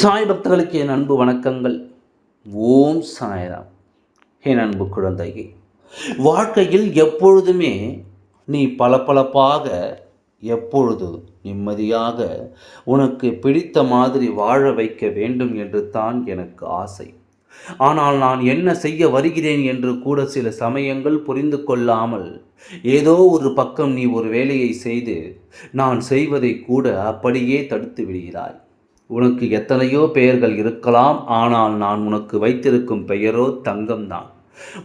சாய் பக்தர்களுக்கு என் அன்பு வணக்கங்கள். ஓம் சாய்ராம். என் அன்பு குழந்தையே வாழ்க்கையில் எப்பொழுதுமே நீ பளபளப்பாக எப்பொழுது நிம்மதியாக உனக்கு பிடித்த மாதிரி வாழ வைக்க வேண்டும் என்று தான் எனக்கு ஆசை. ஆனால் நான் என்ன செய்ய வருகிறேன் என்று கூட சில சமயங்கள் புரிந்து கொள்ளாமல் ஏதோ ஒரு பக்கம் நீ ஒரு வேலையை செய்து நான் செய்வதை கூட அப்படியே தடுத்து விடுகிறாய். உனக்கு எத்தனையோ பெயர்கள் இருக்கலாம் ஆனால் நான் உனக்கு வைத்திருக்கும் பெயரோ தங்கம்தான்.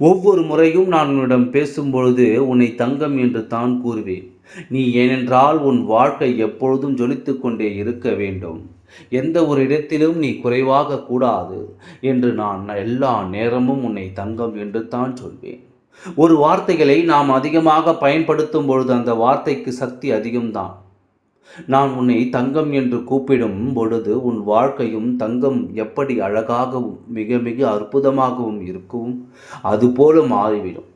ஒவ்வொரு முறையும் நான் உன்னிடம் பேசும்பொழுது உன்னை தங்கம் என்று தான் கூறுவேன். நீ ஏனென்றால் உன் வாழ்க்கை எப்பொழுதும் ஜொலித்து கொண்டே இருக்க வேண்டும். எந்த ஒரு இடத்திலும் நீ குறைவாக கூடாது என்று நான் எல்லா நேரமும் உன்னை தங்கம் என்று தான் சொல்வேன். ஒரு வார்த்தைகளை நாம் அதிகமாக பயன்படுத்தும் பொழுது அந்த வார்த்தைக்கு சக்தி அதிகம்தான். நான் உன்னை தங்கம் என்று கூப்பிடும் பொழுது உன் வாழ்க்கையும் தங்கம் எப்படி அழகாகவும் மிக மிக அற்புதமாகவும் இருக்கும்? அதுபோல மாறிவிடும்.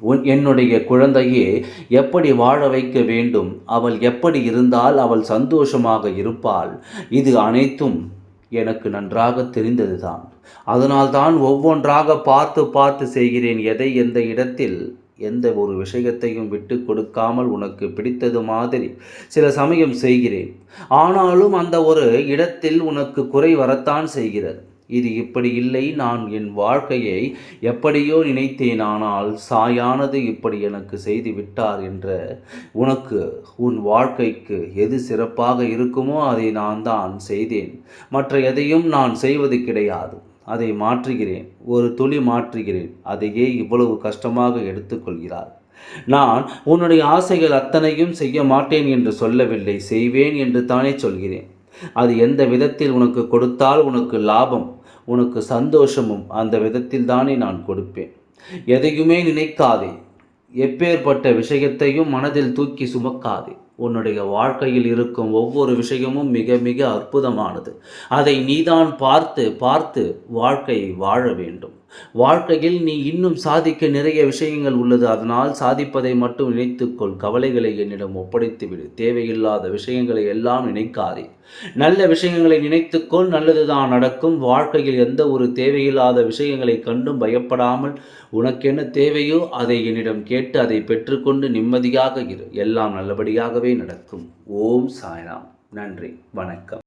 உன் என்னுடைய குழந்தையே எப்படி வாழ வைக்க வேண்டும்? அவள் எப்படி இருந்தால் அவள் சந்தோஷமாக இருப்பாள்? இது அனைத்தும் எனக்கு நன்றாக தெரிந்ததுதான். அதனால்தான் ஒவ்வொன்றாக பார்த்து பார்த்து செய்கிறேன். எதை எந்த இடத்தில் எந்த ஒரு விஷயத்தையும் விட்டு கொடுக்காமல் உனக்கு பிடித்தது மாதிரி சில சமயம் செய்கிறேன். ஆனாலும் அந்த ஒரு இடத்தில் உனக்கு குறை வரத்தான் செய்கிறது. இது இப்படி இல்லை நான் என் வாழ்க்கையை எப்படியோ நினைத்தேன் ஆனால் சாயானது இப்படி எனக்கு செய்து விட்டார் என்ற உனக்கு உன் வாழ்க்கைக்கு எது சிறப்பாக இருக்குமோ அதை நான் தான் செய்தேன். மற்ற எதையும் நான் செய்வது கிடையாது. அதை மாற்றுகிறேன் ஒரு துளி மாற்றுகிறேன் அதையே இவ்வளவு கஷ்டமாக எடுத்துக்கொள்கிறார். நான் உன்னுடைய ஆசைகள் அத்தனையும் செய்ய மாட்டேன் என்று சொல்லவில்லை செய்வேன் என்று தானே சொல்கிறேன். அது எந்த விதத்தில் உனக்கு கொடுத்தால் உனக்கு லாபம் உனக்கு சந்தோஷமும் அந்த விதத்தில் தானே நான் கொடுப்பேன். எதையுமே நினைக்காதே எப்பேற்பட்ட விஷயத்தையும் மனதில் தூக்கி சுமக்காதே. உன்னுடைய வாழ்க்கையில் இருக்கும் ஒவ்வொரு விஷயமும் மிக மிக அற்புதமானது. அதை நீதான் பார்த்து பார்த்து வாழ்க்கையை வாழ வேண்டும். வாழ்க்கையில் நீ இன்னும் சாதிக்க நிறைய விஷயங்கள் உள்ளது. அதனால் சாதிப்பதை மட்டும் நினைத்துக்கொள். கவலைகளை என்னிடம் ஒப்படைத்துவிடு. தேவையில்லாத விஷயங்களை எல்லாம் நினைக்காதே. நல்ல விஷயங்களை நினைத்துக்கொள். நல்லதுதான் நடக்கும். வாழ்க்கையில் எந்த ஒரு தேவையில்லாத விஷயங்களை கண்டும் பயப்படாமல் உனக்கென்ன தேவையோ அதை என்னிடம் கேட்டு அதை பெற்றுக்கொண்டு நிம்மதியாக இரு. எல்லாம் நல்லபடியாகவே நடக்கும். ஓம் சாய்ராம். நன்றி. வணக்கம்.